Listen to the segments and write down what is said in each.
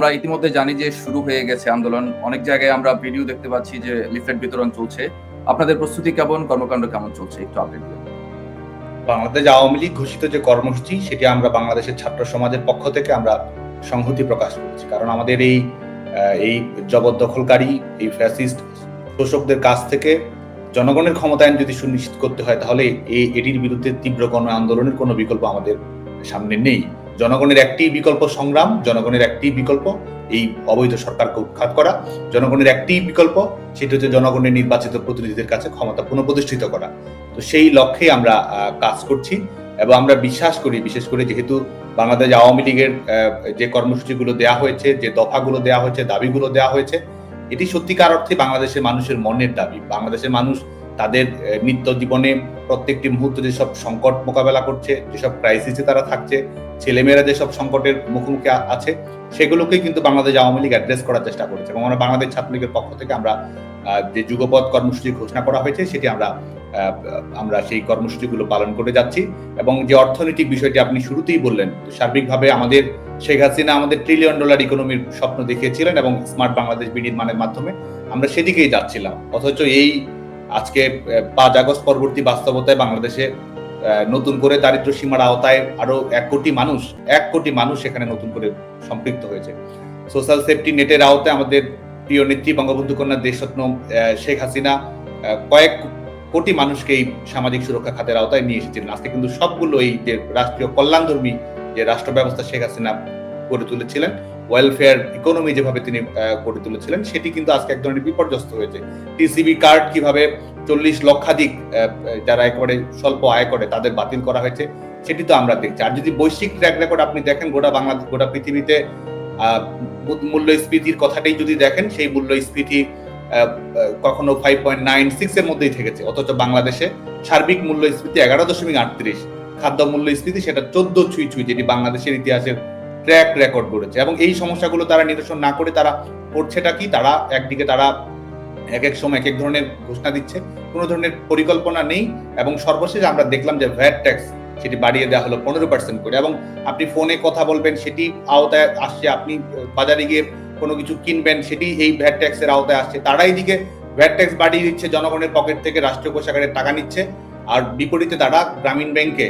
আমরা ইতিমধ্যে জানি যে শুরু হয়ে গেছে আন্দোলন। অনেক জায়গায় আমরা ভিডিও দেখতে পাচ্ছি যে লিফলেট বিতরণ চলছে। আপনাদের প্রস্তুতি কেমন? কর্মকাণ্ড কেমন চলছে? একটু আপডেট বাংলাদেশ আওয়ামী লীগ ঘোষিত যে কর্মসূচি, সেটি আমরা বাংলাদেশের ছাত্র সমাজের পক্ষ থেকে আমরা সংহতি প্রকাশ করছি। কারণ আমাদের এই এই জবরদখলকারী, এই ফ্যাসিস্ট শোষকদের কাছ থেকে জনগণের ক্ষমতায়ন যদি সুনিশ্চিত করতে হয়, তাহলে এই এটির বিরুদ্ধে তীব্র গণ আন্দোলনের কোনো বিকল্প আমাদের সামনে নেই। জনগণের একটি বিকল্প সংগ্রাম, জনগণের একটি বিকল্প এই অবৈধ সরকারকে উৎখাত করা, জনগণের একটি বিকল্প সেটি হচ্ছে জনগণের নির্বাচিত প্রতিনিধিদের কাছে ক্ষমতা পুনঃপ্রতিষ্ঠিত করা। তো সেই লক্ষ্যে আমরা কাজ করছি এবং আমরা বিশ্বাস করি, বিশেষ করে যেহেতু বাংলাদেশ আওয়ামী লীগের যে কর্মসূচিগুলো দেওয়া হয়েছে, যে দফাগুলো দেওয়া হয়েছে, দাবিগুলো দেওয়া হয়েছে, এটি সত্যিকার অর্থে বাংলাদেশের মানুষের মনের দাবি। বাংলাদেশের মানুষ তাদের নিত্য জীবনে প্রত্যেকটি মুহূর্তে যেসব সংকট মোকাবেলা করছে, যেসব ক্রাইসিসে তারা থাকছে, ছেলেমেয়েরা যেসব সংকটের মুখোমুখি আছে সেগুলোকে কিন্তু বাংলাদেশ আওয়ামী লীগ অ্যাড্রেস করার চেষ্টা করেছে। এবং আমরা বাংলাদেশ ছাত্রলীগের পক্ষ থেকে আমরা যে যুগপথ কর্মসূচি ঘোষণা করা হয়েছে, সেটি আমরা আমরা সেই কর্মসূচিগুলো পালন করে যাচ্ছি। এবং যে অর্থনৈতিক বিষয়টি আপনি শুরুতেই বললেন, সার্বিকভাবে আমাদের শেখ হাসিনা আমাদের ট্রিলিয়ন ডলার ইকোনমির স্বপ্ন দেখিয়েছিলেন এবং স্মার্ট বাংলাদেশ বিনির্মাণের মাধ্যমে আমরা সেদিকেই যাচ্ছিলাম। অথচ এই আজকে পাঁচ আগস্ট পরবর্তী বাস্তবতায় বাংলাদেশে নতুন করে দারিদ্র সীমার আওতায় আরও এক কোটি মানুষ, এক কোটি মানুষ সেখানে নতুন করে সম্পৃক্ত হয়েছে। সোশ্যাল সেফটি নেটের আওতায় আমাদের প্রিয় নেত্রী বঙ্গবন্ধু কন্যা দেশরত্ন শেখ হাসিনা কয়েক কোটি মানুষকে এই সামাজিক সুরক্ষা খাতের আওতায় নিয়ে এসেছিলেন। আজকে কিন্তু সবগুলো এই যে রাষ্ট্রীয় কল্যাণধর্মী যে রাষ্ট্র ব্যবস্থা শেখ হাসিনা গড়ে তুলেছিলেন ওয়েলফেয়ার ইকোনমি যেভাবে তিনি গড়ে তুলেছিলেন, সেটি কিন্তু আজকে এক ধরনের বিপর্যস্ত হয়েছে। টিসিবি কার্ড কীভাবে চল্লিশ লক্ষাধিক যারা একেবারে স্বল্প আয় করে, তাদের বাতিল করা হয়েছে, সেটি তো আমরা দেখছি। আর যদি বৈশ্বিক ট্র্যাক রেকর্ড আপনি দেখেন, গোটা বাংলাদেশ, গোটা পৃথিবীতে মূল্যস্ফীতির কথাটাই যদি দেখেন, সেই মূল্যস্ফীতি কখনো ফাইভ পয়েন্ট নাইন সিক্স এর মধ্যেই থেকেছে। অথচ বাংলাদেশে সার্বিক মূল্যস্ফীতি এগারো দশমিক আটত্রিশ। খাদ্য মূল্যস্ফীতি সেটা চোদ্দ ছুঁই ছুঁই, যেটি বাংলাদেশের ইতিহাসের ট্র্যাক রেকর্ড করেছে এবং এই সমস্যাগুলো তারা নিরসন না করে তারা করছেটা কি? তারা একদিকে তারা এক এক সময় এক এক ধরনের ঘোষণা দিচ্ছে, কোনো ধরনের পরিকল্পনা নেই এবং সর্বশেষ আমরা দেখলাম যে ভ্যাট ট্যাক্স সেটি বাড়িয়ে দেওয়া হলো পনেরো পার্সেন্ট করে এবং আপনি ফোনে কথা বলবেন, সেটি আওতায় আসছে, আপনি বাজারে গিয়ে কোনো কিছু কিনবেন, সেটি এই ভ্যাট ট্যাক্সের আওতায় আসছে। তারা এইদিকে ভ্যাট ট্যাক্স বাড়িয়ে দিচ্ছে, জনগণের পকেট থেকে রাষ্ট্রীয় কোষাগারের টাকা নিচ্ছে, আর বিপরীতে তারা গ্রামীণ ব্যাংকে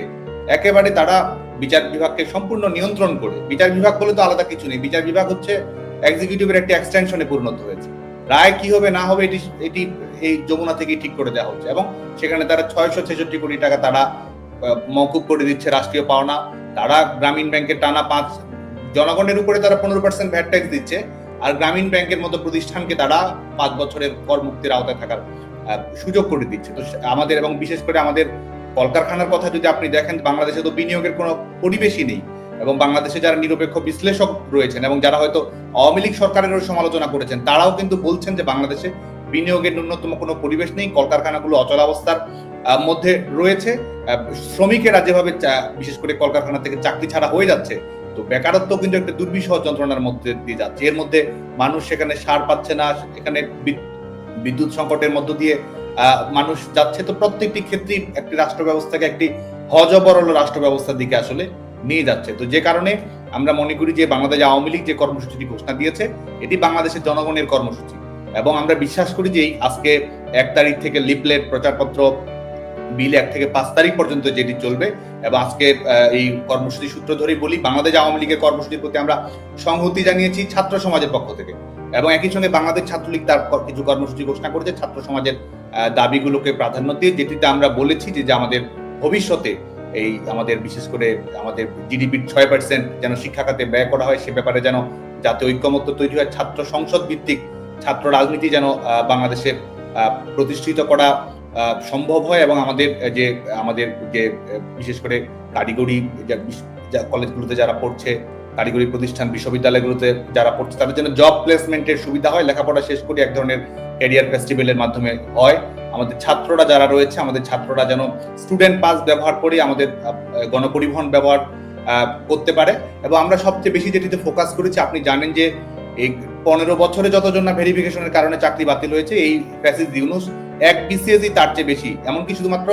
একেবারে তারা বিচার বিভাগকে সম্পূর্ণ নিয়ন্ত্রণ করে। বিচার বিভাগ বলে তো আলাদা কিছু নেই। বিচার বিভাগ হচ্ছে এক্সিকিউটিভের একটি এক্সটেনশনে পরিণত হয়েছে। রায় কি হবে না হবে এটি এটি এই যমুনা থেকেই ঠিক করে দেওয়া হচ্ছে। এবং সেখানে তারা ছয়শো ছেষট্টি কোটি টাকা তারা আহ, মওকুব করে দিচ্ছে রাষ্ট্রীয় পাওনা। তারা গ্রামীণ ব্যাংকের টানা পাঁচ জনগণের উপরে তারা পনেরো পার্সেন্ট ভ্যাট ট্যাক্স দিচ্ছে। আর গ্রামীণ ব্যাংকের মতো প্রতিষ্ঠানকে তারা পাঁচ বছরের কর মুক্তির আওতায় থাকার সুযোগ করে দিচ্ছে। তো আমাদের এবং বিশেষ করে আমাদের কলকারখানার কথা যদি আপনি দেখেন, বাংলাদেশে তো বিনিয়োগের কোনো পরিবেশই নেই এবং বাংলাদেশে যারা নিরপেক্ষ বিশ্লেষক রয়েছেন এবং যারা হয়তো আওয়ামী লীগ সরকারেরও সমালোচনা করেছেন, তারাও কিন্তু বলছেন যে বাংলাদেশে বিনিয়োগের ন্যূনতম কোনো পরিবেশ নেই, কলকারখানাগুলো অচলাবস্থার মধ্যে রয়েছে শ্রমিকেরা যেভাবে বিশেষ করে কলকারখানা থেকে চাকরি ছাড়া হয়ে যাচ্ছে, তো বেকারত্ব কিন্তু একটা দুর্বিষহ যন্ত্রণার মধ্যে দিয়ে যাচ্ছে। এর মধ্যে মানুষ সেখানে সার পাচ্ছে না এখানে বিদ- বিদ্যুৎ সংকটের মধ্য দিয়ে মানুষ যাচ্ছে তো প্রত্যেকটি ক্ষেত্রেই একটি রাষ্ট্র ব্যবস্থাকে একটি হজবরল রাষ্ট্র ব্যবস্থার দিকে আসলে নিয়ে যাচ্ছে। তো যে কারণে আমরা মনে করি যে বাংলাদেশ আওয়ামী লীগ যে কর্মসূচিটি ঘোষণা দিয়েছে, এটি বাংলাদেশের জনগণের কর্মসূচি। এবং আমরা বিশ্বাস করি যে আজকে এক তারিখ থেকে লিপলেট প্রচারপত্র, বিল এক থেকে পাঁচ তারিখ পর্যন্ত যেটি চলবে, এবং আজকে এই কর্মসূচি সূত্র ধরেই বলি, বাংলাদেশ আওয়ামী লীগের কর্মসূচির প্রতি আমরা সংহতি জানিয়েছি ছাত্র সমাজের পক্ষ থেকে। এবং একই সঙ্গে বাংলাদেশ ছাত্রলীগ তার কিছু কর্মসূচি ঘোষণা করেছে, ছাত্র সমাজের দাবিগুলোকে প্রাধান্য দিয়ে, যেটিতে আমরা বলেছি যে আমাদের ভবিষ্যতে এই আমাদের বিশেষ করে আমাদের জিডিপির ছয় পার্সেন্ট যেন শিক্ষা খাতে ব্যয় করা হয়, সে ব্যাপারে যেন জাতীয় ঐক্যমত্য তৈরি হয়, ছাত্র সংসদ ভিত্তিক ছাত্র রাজনীতি যেন বাংলাদেশে প্রতিষ্ঠিত করা সম্ভব হয় এবং আমাদের যে আমাদের যে বিশেষ করে কারিগরি কলেজগুলোতে যারা পড়ছে, কারিগরি প্রতিষ্ঠান, বিশ্ববিদ্যালয়গুলোতে যারা পড়ছে, তাদের জন্য জব প্লেসমেন্টের সুবিধা হয়, লেখাপড়া শেষ করে এক ধরনের ক্যারিয়ার ফেস্টিভ্যালের মাধ্যমে হয়। আমাদের ছাত্ররা যারা রয়েছে, আমাদের ছাত্ররা যেন স্টুডেন্ট পাস ব্যবহার করে আমাদের গণপরিবহন ব্যবহার করতে পারে। এবং আমরা সবচেয়ে বেশি যেটিতে ফোকাস করেছি, আপনি জানেন যে এই পনেরো বছরে যতজন না ভেরিফিকেশনের কারণে চাকরি বাতিল হয়েছে, এই ফ্যাসিস ইউনুস এক বিসিএসই তার চেয়ে বেশি। এমনকি শুধুমাত্র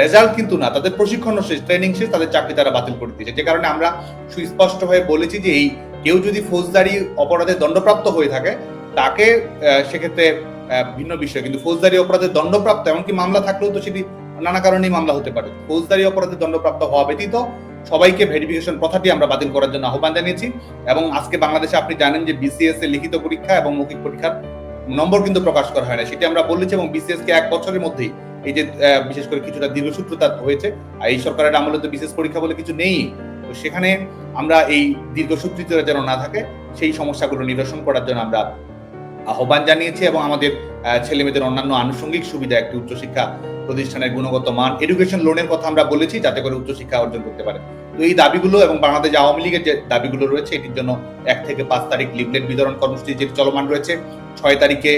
রেজাল্ট কিন্তু না, তাদের প্রশিক্ষণ শেষ ট্রেনিং শেষ, তাদের চাকরি তারা বাতিল করে দিয়েছে। যে কারণে আমরা সুস্পষ্ট হয়ে বলেছি যে এই কেউ যদি ফৌজদারি অপরাধে দণ্ডপ্রাপ্ত হয়ে থাকে তাকে সেক্ষেত্রে ভিন্ন বিষয়। কিন্তু ফৌজদারি অপরাধে দণ্ডপ্রাপ্ত, এমনকি মামলা থাকলেও তো সেটি নানা কারণেই মামলা হতে পারে। ফৌজদারি অপরাধে দণ্ডপ্রাপ্ত হওয়া ব্যতীত সবাইকে ভেরিফিকেশন প্রথাটি আমরা বাতিল করার জন্য আহ্বান জানিয়েছি এবং আজকে বাংলাদেশে আপনি জানেন যে বিসিএস এর লিখিত পরীক্ষা এবং মৌখিক পরীক্ষার নম্বর কিন্তু প্রকাশ করা হয় না। সেটি আমরা বলেছি এবং বিসিএস কে এক বছরের মধ্যেই এই যে বিশেষ করে কিছুটা দীর্ঘসূত্রতা হয়েছে, আর এই সরকারের আমলে তো বিশেষ পরীক্ষা বলে কিছু নেই। তো সেখানে আমরা এই দীর্ঘসূত্রিতা যেন না থাকে, সেই সমস্যাগুলো নিরসন করার জন্য আমরা আহ্বান জানিয়েছে এবং আমাদের ছেলে মেয়েদের অন্যান্য আনুষঙ্গিক সুবিধা, একটি উচ্চশিক্ষা প্রতিষ্ঠানের গুণগত মান এডুকেশন লোনের কথা আমরা বলেছি যাতে করে উচ্চশিক্ষা অর্জন করতে পারে। তো এই দাবিগুলো এবং বাংলাদেশ আওয়ামী লীগের যে দাবিগুলো রয়েছে, এটির জন্য এক থেকে পাঁচ তারিখ লিফলেট বিতরণ কর্মসূচি যেটি চলমান রয়েছে। ছয় তারিখে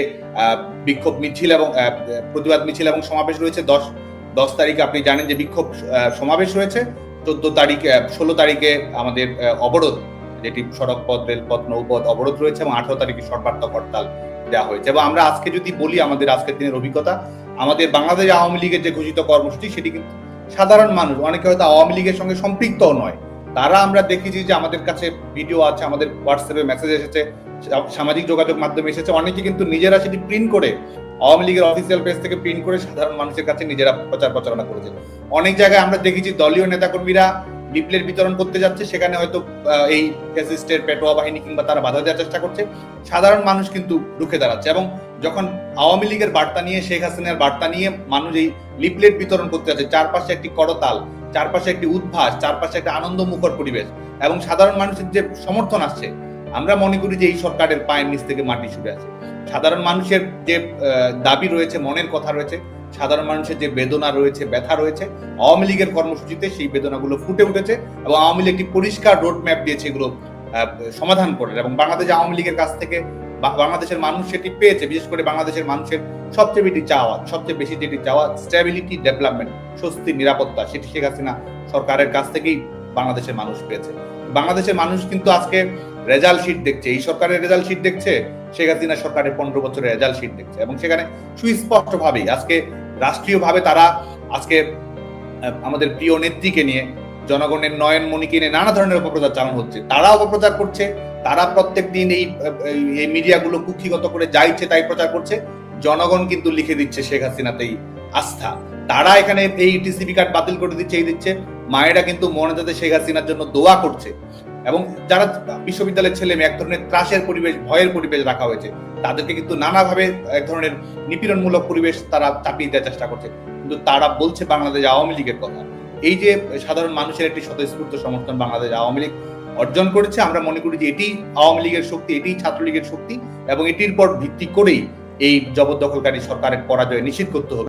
বিক্ষোভ মিছিল এবং প্রতিবাদ মিছিল এবং সমাবেশ রয়েছে। দশ দশ তারিখে আপনি জানেন যে বিক্ষোভ সমাবেশ রয়েছে। চোদ্দ তারিখ ষোলো তারিখে আমাদের অবরোধ যেটি সড়ক পথ রেলপথ নৌপথ অবরোধ রয়েছে এবং আঠারো তারিখে সর্বাত্মক হরতাল দেওয়া হয়েছে। এবং আমরা আজকে যদি বলি আমাদের আজকের দিনের অভিজ্ঞতা, আমাদের বাংলাদেশ আওয়ামী লীগের যে ঘোষিত কর্মসূচি, সেটি কিন্তু সাধারণ মানুষ, অনেকে হয়তো আওয়ামী লীগের সঙ্গে সম্পৃক্ত নয়। তারা আমরা দেখেছি যে আমাদের কাছে ভিডিও আছে, আমাদের হোয়াটসঅ্যাপে মেসেজ এসেছে, সামাজিক যোগাযোগ মাধ্যমে এসেছে। অনেকে কিন্তু নিজেরা সেটি প্রিন্ট করে, আওয়ামী লীগের অফিসিয়াল পেজ থেকে প্রিন্ট করে সাধারণ মানুষের কাছে নিজেরা প্রচার প্রচারণা করেছে। অনেক জায়গায় আমরা দেখেছি দলীয় নেতাকর্মীরা লিফলেট বিতরণ করতে যাচ্ছে, সেখানে হয়তো এই ফ্যাসিস্টের পেটোয়া বাহিনী কিংবা তারা বাধা দেওয়ার চেষ্টা করছে। সাধারণ মানুষ কিন্তু রুখে দাঁড়াচ্ছে এবং যখন আওয়ামী লীগের বার্তা নিয়ে, শেখ হাসিনার বার্তা নিয়ে মানুষ এই লিফলেট বিতরণ করতে যাচ্ছে, চারপাশে একটি করতাল, চারপাশে একটি উদ্ভাস, চারপাশে একটা আনন্দমুখর পরিবেশ এবং সাধারণ মানুষের যে সমর্থন আসছে আমরা মনে করি যে এই সরকারের পায়ের নিচ থেকে মাটি ছুটে আছে সাধারণ মানুষের যে দাবি রয়েছে, মনের কথা রয়েছে, সাধারণ মানুষের যে বেদনা রয়েছে, ব্যথা রয়েছে, আওয়ামী লীগের কর্মসূচিতে সেই বেদনাগুলো ফুটে উঠেছে এবং আওয়ামী লীগ একটি পরিষ্কার রোড ম্যাপ দিয়েছে এগুলো সমাধান করে এবং বাংলাদেশ আওয়ামী লীগের কাছ থেকে বাংলাদেশের মানুষ সেটি পেয়েছে, বিশেষ করে বাংলাদেশের মানুষের সবচেয়ে বেশি চাওয়া, সবচেয়ে বেশি যেটি চাওয়া স্ট্যাবিলিটি ডেভেলপমেন্ট স্বস্তি, নিরাপত্তা, সেটি শেখ হাসিনা সরকারের কাছ থেকেই বাংলাদেশের মানুষ পেয়েছে। বাংলাদেশের মানুষ কিন্তু আজকে রেজাল্ট শিট দেখছে। এই সরকারের রেজাল্ট শিট দেখছে, শেখ হাসিনা সরকারের পনেরো বছরের রেজাল্ট শিট দেখছে। এবং সেখানে সুস্পষ্ট ভাবেই আজকে রাষ্ট্রীয়ভাবে তারা আজকে আমাদের প্রিয় নেত্রীকে নিয়ে, জনগণের নয়ন মণিকে নিয়ে নানা ধরনের অপপ্রচার চালানো হচ্ছে। তারা অপপ্রচার করছে, তারা প্রত্যেক দিন এই এই- মিডিয়াগুলো কুক্ষিগত করে যা ইচ্ছে তাই প্রচার করছে। জনগণ কিন্তু লিখে দিচ্ছে শেখ হাসিনাতেই আস্থা। তারা এখানে এই টিসিবি কার্ড বাতিল করে দিচ্ছে, এই দিচ্ছে। মায়েরা কিন্তু মনে যাতে শেখ হাসিনার জন্য দোয়া করছে। এবং যারা বিশ্ববিদ্যালয়ের ছেলে মেয়ে, এক ধরনের ত্রাসের পরিবেশ, ভয়ের পরিবেশ রাখা হয়েছে, তাদেরকে কিন্তু নানাভাবে এক ধরনের নিপীড়নমূলক পরিবেশ তারা চাপিয়ে দেওয়ার চেষ্টা করছে। কিন্তু তারা বলছে বাংলাদেশ আওয়ামী লীগের কথা। এই যে সাধারণ মানুষের একটি স্বতঃস্ফূর্ত সমর্থন বাংলাদেশ আওয়ামী লীগ অর্জন করেছে, আমরা মনে করি যে এটি আওয়ামী লীগের শক্তি এটি ছাত্রলীগের শক্তি এবং এটির পর ভিত্তি করেই এই জবরদখলকারী সরকারের পরাজয় নিশ্চিত করতে হবে।